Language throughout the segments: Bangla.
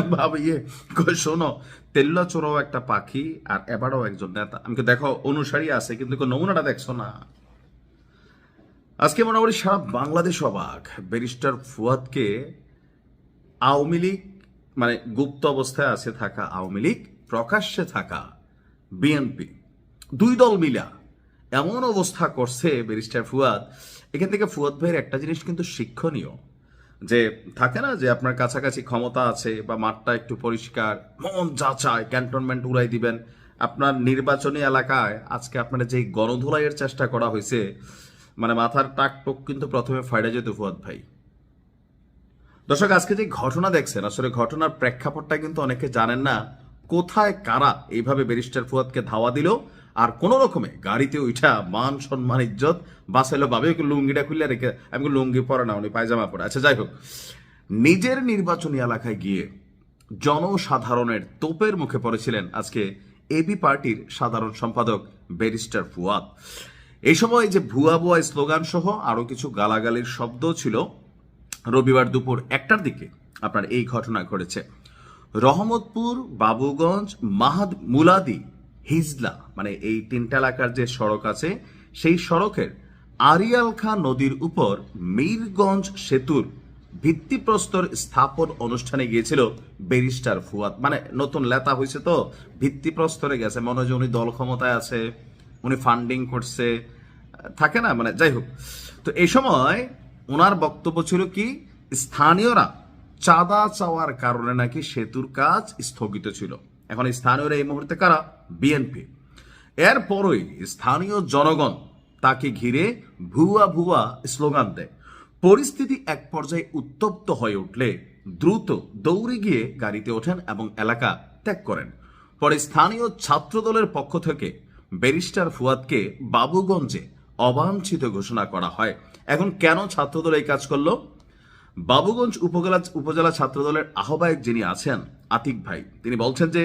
ভাবিয়ে কই, শোনো তেল্লা চোরাও একটা পাখি আর এবারও একজন নেতা। আমি দেখো, অনুসারী আছে, কিন্তু নমুনাটা দেখছ না? আজকে মোটামুটি সারা বাংলাদেশ অবাক। ব্যারিস্টার ফুয়াদকে আওয়ামী লীগ মানে গুপ্ত অবস্থায় আছে থাকা আওয়ামী লীগ, প্রকাশ্যে থাকা বিএনপি, দুই দল মিলা এমন অবস্থা করছে ব্যারিস্টার ফুয়াদ। এখান থেকে ফুয়াদ ভাইয়ের একটা জিনিস কিন্তু শিক্ষণীয়। যে থাকে না যে আপনার কাছাকাছি ক্ষমতা আছে বা মাঠটা একটু পরিষ্কার, মন যা চায় ক্যান্টনমেন্ট উড়াই দিবেন। আপনার নির্বাচনী এলাকায় আজকে আপনার যে গণধোলাইয়ের চেষ্টা করা হয়েছে মানে মাথার টাক টোক কিন্তু প্রথমে ফাইডা যেত ফুয়াদ ভাই। দর্শক, আজকে যে ঘটনা দেখছেন, আসলে ঘটনার প্রেক্ষাপটটা কিন্তু অনেকে জানেন না, কোথায় কারা এইভাবে ব্যারিস্টার ফুয়াদকে ধাওয়া দিল আর কোন রকমে গাড়িতে উঠা মান, সম্মান, ইজ্জত বাঁচাইলো ওকে লুঙ্গিটা খুললে রেখে, আমি লুঙ্গি পরে না উনি পায়জামা পরে। আচ্ছা যাই হোক। নিজের নির্বাচনী এলাকায় গিয়ে জনসাধারণের তোপের মুখে পড়েছিলেন আজকে এবি পার্টির সাধারণ সম্পাদক ব্যারিস্টার ফুয়াদ। এই সময় যে ভুয়া ভুয়া স্লোগান সহ আরও কিছু গালাগালির শব্দ ছিল, রবিবার দুপুর একটার দিকে আপনার এই ঘটনা ঘটেছে। রহমতপুর, বাবুগঞ্জ, মাহাদ মুলাদি হিজলা মানে এই তিনটা এলাকার যে সড়ক আছে, সেই সড়কের আরিয়াল খাঁ নদীর উপর মীরগঞ্জ সেতুর ভিত্তিপ্রস্তর স্থাপন অনুষ্ঠানে গিয়েছিল ব্যারিস্টার ফুয়াদ। মানে নতুন লেতা হয়েছে তো, ভিত্তিপ্রস্তরে গেছে। মনে হয় উনি দল ক্ষমতায় আছে, উনি ফান্ডিং করছে, থাকে না? মানে যাই হোক। তো এই সময় ওনার বক্তব্য ছিল কি, স্থানীয়রা চাঁদা চাওয়ার কারণে নাকি সেতুর কাজ স্থগিত ছিল। এখন স্থানীয়রা এই মুহূর্তে কারা? বিএনপি এরপরই স্থানীয় জনগণ তাকে ঘিরে ভুয়া ভুয়া স্লোগান দেয়। পরিস্থিতি এক পর্যায়ে উত্তপ্ত হয়ে উঠলে দ্রুত দৌড়ে গিয়ে গাড়িতে ওঠেন এবং এলাকা ত্যাগ করেন। পরে স্থানীয় ছাত্রদলের পক্ষ থেকে ব্যারিস্টার ফুয়াদকে বাবুগঞ্জে অবাঞ্ছিত ঘোষণা করা হয়। এখন কেন ছাত্রদল এই কাজ করল? বাবুগঞ্জ উপজেলা উপজেলা ছাত্রদলের আহ্বায়ক যিনি আছেন আতিক ভাই। তিনি বলছেন যে,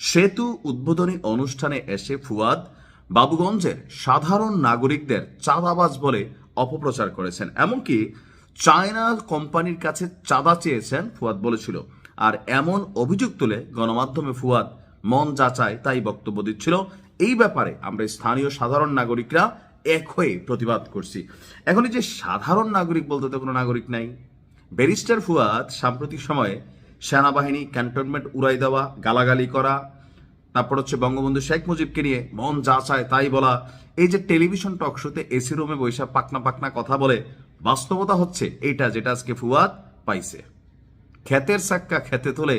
সেতু উদ্বোধনী অনুষ্ঠানে এসে ফুয়াদ বাবুগঞ্জের সাধারণ নাগরিকদের চাঁদাবাজ বলে অপপ্রচার করেছেন। এমনকি চায়না কোম্পানির কাছে চাঁদা চেয়েছেন ফুয়াদ বলেছিল। আর এমন অভিযোগ তুলে গণমাধ্যমে ফুয়াদ মন যা চায় তাই বক্তব্য দিচ্ছিল। এই ব্যাপারে আমরা স্থানীয় সাধারণ নাগরিকরা এক হয়ে প্রতিবাদ করছি। এখন যে সাধারণ নাগরিক বলতে তো কোনো নাগরিক নাই। ব্যারিস্টার ফুয়াদ সাম্প্রতিক সময়ে সেনাবাহিনী, ক্যান্টনমেন্ট উড়াই দেওয়া, গালাগালি করা, তারপর হচ্ছে বঙ্গবন্ধু শেখ মুজিবকে নিয়ে মন যা চায় তাই বলা, এই যে টেলিভিশন টক শোতে এসি রুমে বৈশা পাকনা পাকনা কথা বলে, বাস্তবতা হচ্ছে এইটা যেটা আজকে ফুয়াদ পাইছে। ক্ষেতের সাক্কা খেতে তোলে,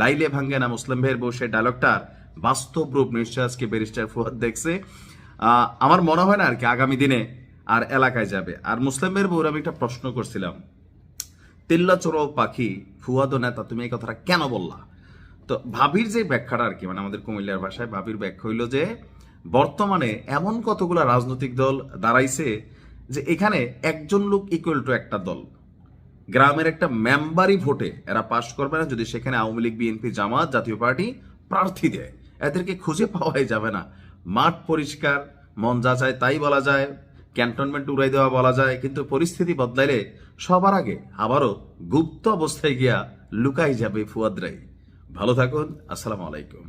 লাইলে ভাঙ্গে না মুসলিম ভাইয়ের বসে ডায়লগটার বাস্তব রূপ নিশ্চয় আজকে ব্যারিস্টার ফুয়াদ দেখছে। আমার মনে হয় না আর কি আগামী দিনে আর এলাকায় যাবে। আর মুসলিম ভাইয়ের বউর আমি একটা প্রশ্ন করছিলাম। তেল্লা চোরো পাখি, ফুয়াদ নেতা, তুমি এই কথাটা কেন বললা? তো ভাবির যে ব্যাখ্যাটা আর কি মানে আমাদের কুমিল্লার ভাষায় ভাবির ব্যাখ্যা হইল যে, বর্তমানে এমন কতগুলা রাজনৈতিক দল দাঁড়াইছে যে এখানে একজন লোক ইকুয়াল টু একটা দল। গ্রামের একটা মেম্বারই ভোটে, এরা পাশ করবে না যদি সেখানে আওয়ামী লীগ বিএনপি জামাত, জাতীয় পার্টি প্রার্থী দেয়। এদেরকে খুঁজে পাওয়াই যাবে না। মাঠ পরিষ্কার, মন যা চায় তাই বলা যায়। ক্যান্টনমেন্ট উড়াই দেওয়া বলা যায়, কিন্তু পরিস্থিতি বদলাইলে সবার আগে আবারও গুপ্ত অবস্থায় গিয়া লুকাই যাবে ফুয়াদ্রাই। ভালো থাকুন, আসসালাম আলাইকুম।